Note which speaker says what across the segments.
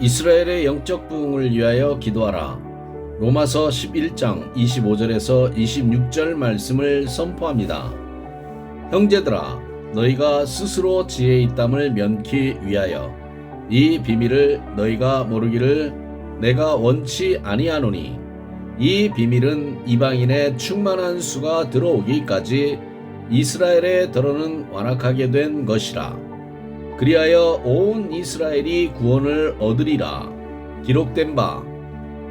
Speaker 1: 이스라엘의 영적 부흥을 위하여 기도하라. 로마서 11장 25절에서 26절 말씀을 선포합니다. 형제들아, 너희가 스스로 지혜 있담을 면키 위하여 이 비밀을 너희가 모르기를 내가 원치 아니하노니 이 비밀은 이방인의 충만한 수가 들어오기까지 이스라엘의 더러는 완악하게 된 것이라. 그리하여 온 이스라엘이 구원을 얻으리라. 기록된 바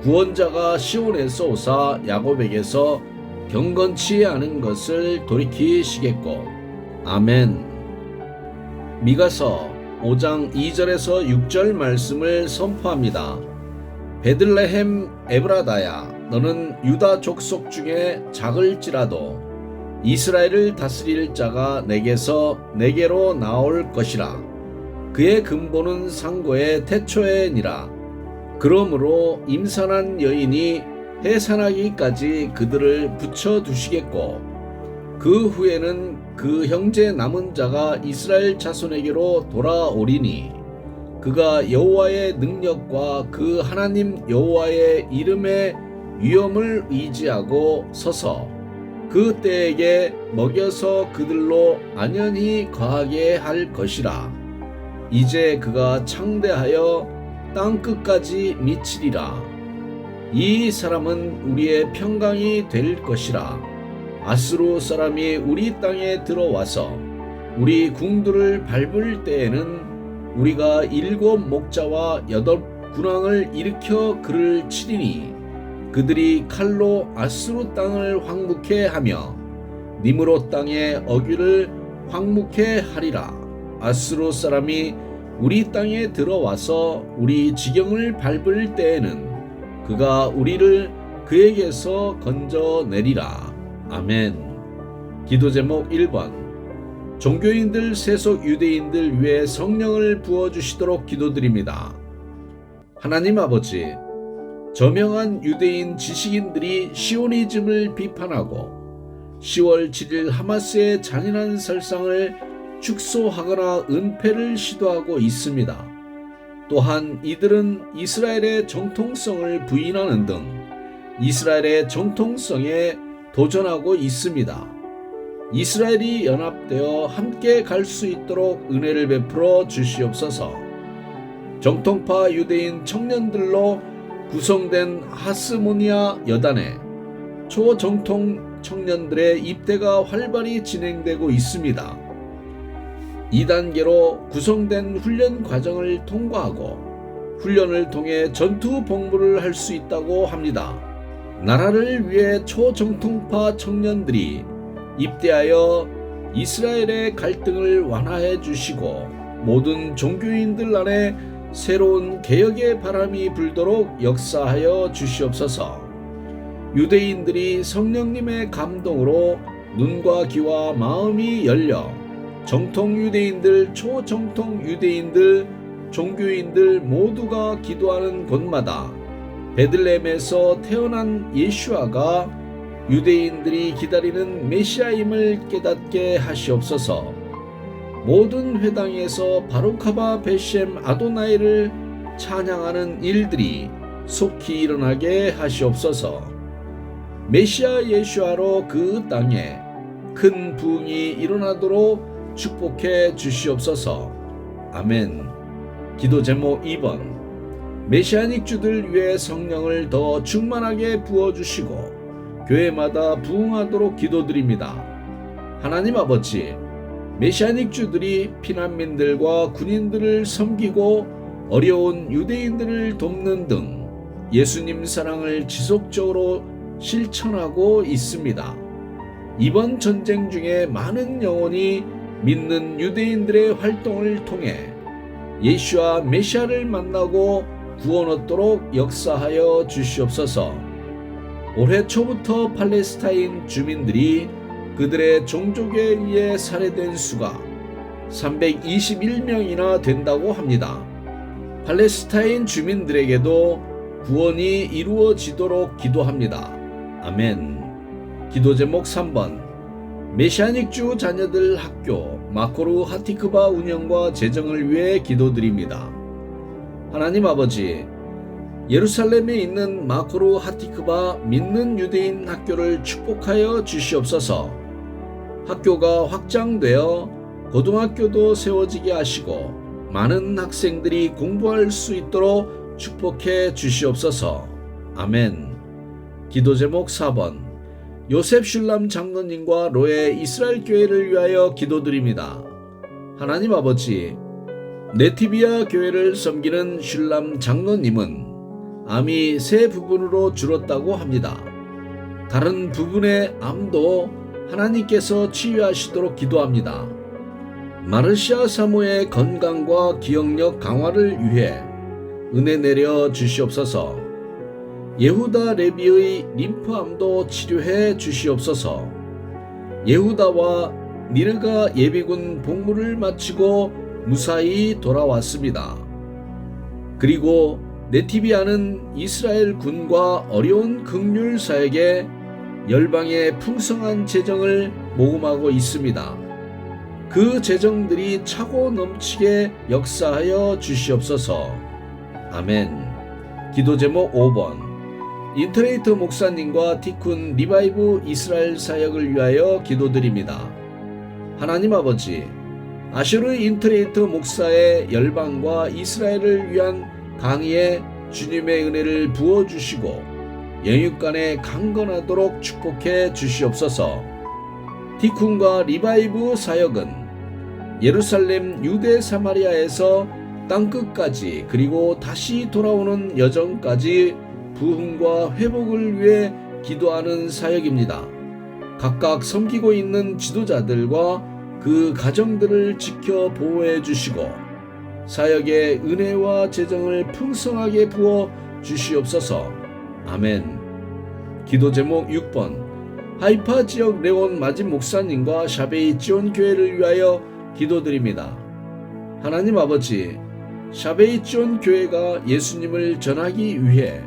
Speaker 1: 구원자가 시온에서 오사 야곱에게서 경건치 않은 것을 돌이키시겠고 아멘. 미가서 5장 2절에서 6절 말씀을 선포합니다. 베들레헴 에브라다야 너는 유다 족속 중에 작을지라도 이스라엘을 다스릴 자가 내게서 내게로 나올 것이라 그의 근본은 상고의 태초에니라 그러므로 임산한 여인이 해산하기까지 그들을 붙여 두시겠고 그 후에는 그 형제 남은 자가 이스라엘 자손에게로 돌아오리니 그가 여호와의 능력과 그 하나님 여호와의 이름의 위엄을 의지하고 서서 그 때에게 먹여서 그들로 안연히 거하게 할 것이라. 이제 그가 창대하여 땅 끝까지 미치리라. 이 사람은 우리의 평강이 될 것이라. 아스루 사람이 우리 땅에 들어와서 우리 궁들을 밟을 때에는 우리가 일곱 목자와 여덟 군왕을 일으켜 그를 치리니 그들이 칼로 아스루 땅을 황묵해 하며 니므로 땅의 어귀를 황묵해 하리라 아스루 사람이 우리 땅에 들어와서 우리 지경을 밟을 때에는 그가 우리를 그에게서 건져내리라. 아멘. 기도 제목 1번. 종교인들 세속 유대인들 위해 성령을 부어주시도록 기도드립니다. 하나님 아버지, 저명한 유대인 지식인들이 시오니즘을 비판하고 10월 7일 하마스의 잔인한 설상을 축소하거나 은폐를 시도하고 있습니다. 또한 이들은 이스라엘의 정통성을 부인하는 등 이스라엘의 정통성에 도전하고 있습니다. 이스라엘이 연합되어 함께 갈 수 있도록 은혜를 베풀어 주시옵소서. 정통파 유대인 청년들로 구성된 하스모니아 여단에 초정통 청년들의 입대가 활발히 진행되고 있습니다. 2단계로 구성된 훈련 과정을 통과하고 훈련을 통해 전투 복무를 할 수 있다고 합니다. 나라를 위해 초정통파 청년들이 입대하여 이스라엘의 갈등을 완화해 주시고 모든 종교인들 안에 새로운 개혁의 바람이 불도록 역사하여 주시옵소서. 유대인들이 성령님의 감동으로 눈과 귀와 마음이 열려 정통 유대인들, 초정통 유대인들, 종교인들 모두가 기도하는 곳마다 베들레헴에서 태어난 예슈아가 유대인들이 기다리는 메시아임을 깨닫게 하시옵소서. 모든 회당에서 바로카바 베셈 아도나이를 찬양하는 일들이 속히 일어나게 하시옵소서. 메시아 예수아로 그 땅에 큰 부흥이 일어나도록 축복해 주시옵소서. 아멘. 기도 제목 2번. 메시아닉 주들 위해 성령을 더 충만하게 부어 주시고 교회마다 부흥하도록 기도드립니다. 하나님 아버지, 메시아닉 주들이 피난민들과 군인들을 섬기고 어려운 유대인들을 돕는 등 예수님 사랑을 지속적으로 실천하고 있습니다. 이번 전쟁 중에 많은 영혼이 믿는 유대인들의 활동을 통해 예수와 메시아를 만나고 구원 얻도록 역사하여 주시옵소서. 올해 초부터 팔레스타인 주민들이 그들의 종족에 의해 살해된 수가 321명이나 된다고 합니다. 팔레스타인 주민들에게도 구원이 이루어지도록 기도합니다. 아멘. 기도 제목 3번. 메시아닉주 자녀들 학교 마코루 하티크바 운영과 재정을 위해 기도드립니다. 하나님 아버지, 예루살렘에 있는 마코르 하티크바 믿는 유대인 학교를 축복하여 주시옵소서. 학교가 확장되어 고등학교도 세워지게 하시고 많은 학생들이 공부할 수 있도록 축복해 주시옵소서. 아멘. 기도 제목 4번. 요셉 슐람 장로님과 로에 이스라엘 교회를 위하여 기도드립니다. 하나님 아버지, 네티비아 교회를 섬기는 슐람 장로님은 암이 세 부분으로 줄었다고 합니다. 다른 부분의 암도 하나님께서 치유하시도록 기도합니다. 마르시아 사모의 건강과 기억력 강화를 위해 은혜 내려 주시옵소서. 예후다 레비의 림프암도 치료해 주시옵소서. 예후다와 니르가 예비군 복무를 마치고 무사히 돌아왔습니다. 그리고 네티비아는 이스라엘 군과 어려운 극률 사에게 열방의 풍성한 재정을 모금하고 있습니다. 그 재정들이 차고 넘치게 역사하여 주시옵소서. 아멘. 기도 제목 5번. 인터네이트 목사님과 티쿤 리바이브 이스라엘 사역을 위하여 기도드립니다. 하나님 아버지, 아슈르 인터네이트 목사의 열방과 이스라엘을 위한 강의에 주님의 은혜를 부어주시고 영육간에 강건하도록 축복해 주시옵소서. 티쿤과 리바이브 사역은 예루살렘 유대 사마리아에서 땅끝까지 그리고 다시 돌아오는 여정까지 부흥과 회복을 위해 기도하는 사역입니다. 각각 섬기고 있는 지도자들과 그 가정들을 지켜 보호해 주시고 사역의 은혜와 재정을 풍성하게 부어 주시옵소서. 아멘. 기도 제목 6번. 하이파 지역 레온 마진 목사님과 샤베이 지온 교회를 위하여 기도드립니다. 하나님 아버지, 샤베이 지온 교회가 예수님을 전하기 위해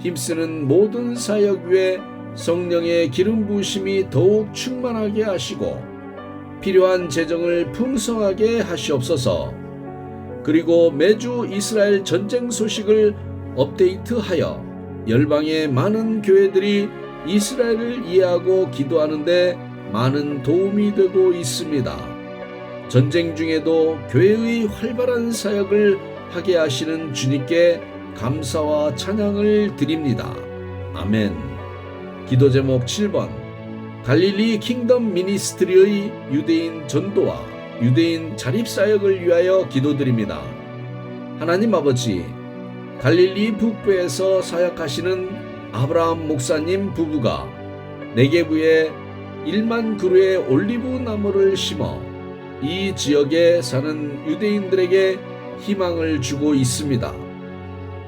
Speaker 1: 힘쓰는 모든 사역 위에 성령의 기름 부으심이 더욱 충만하게 하시고 필요한 재정을 풍성하게 하시옵소서. 그리고 매주 이스라엘 전쟁 소식을 업데이트하여 열방의 많은 교회들이 이스라엘을 이해하고 기도하는데 많은 도움이 되고 있습니다. 전쟁 중에도 교회의 활발한 사역을 하게 하시는 주님께 감사와 찬양을 드립니다. 아멘. 기도 제목 7번. 갈릴리 킹덤 미니스트리의 유대인 전도와 유대인 자립사역을 위하여 기도드립니다. 하나님 아버지, 갈릴리 북부에서 사역하시는 아브라함 목사님 부부가 네게부에 1만 그루의 올리브 나무를 심어 이 지역에 사는 유대인들에게 희망을 주고 있습니다.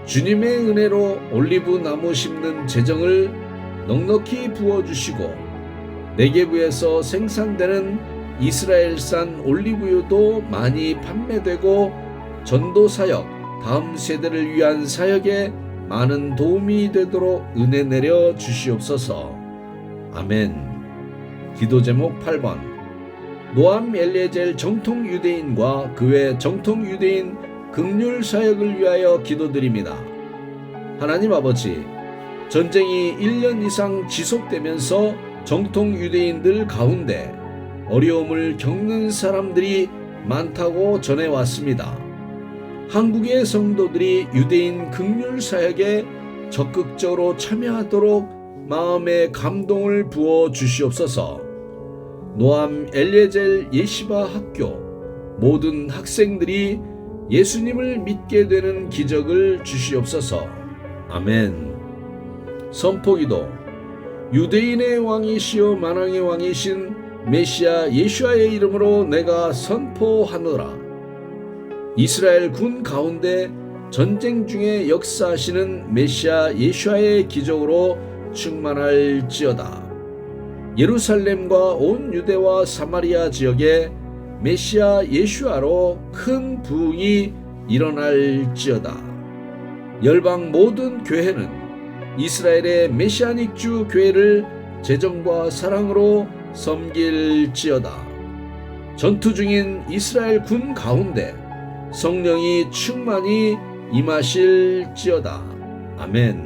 Speaker 1: 주님의 은혜로 올리브 나무 심는 재정을 넉넉히 부어주시고 네게부에서 생산되는 이스라엘산 올리브유도 많이 판매되고 전도 사역, 다음 세대를 위한 사역에 많은 도움이 되도록 은혜 내려 주시옵소서. 아멘. 기도 제목 8번. 노암 엘레젤 정통 유대인과 그외 정통 유대인 극률 사역을 위하여 기도드립니다. 하나님 아버지, 전쟁이 1년 이상 지속되면서 정통 유대인들 가운데 어려움을 겪는 사람들이 많다고 전해왔습니다. 한국의 성도들이 유대인 극률 사역에 적극적으로 참여하도록 마음의 감동을 부어 주시옵소서. 노암 엘레젤 예시바 학교 모든 학생들이 예수님을 믿게 되는 기적을 주시옵소서. 아멘. 선포기도 유대인의 왕이시요 만왕의 왕이신 메시아 예수아의 이름으로 내가 선포하노라. 이스라엘 군 가운데 전쟁 중에 역사하시는 메시아 예수아의 기적으로 충만할지어다. 예루살렘과 온 유대와 사마리아 지역에 메시아 예수아로 큰 부흥이 일어날지어다. 열방 모든 교회는 이스라엘의 메시아닉 주 교회를 재정과 사랑으로 섬길지어다. 전투 중인 이스라엘 군 가운데 성령이 충만히 임하실지어다. 아멘.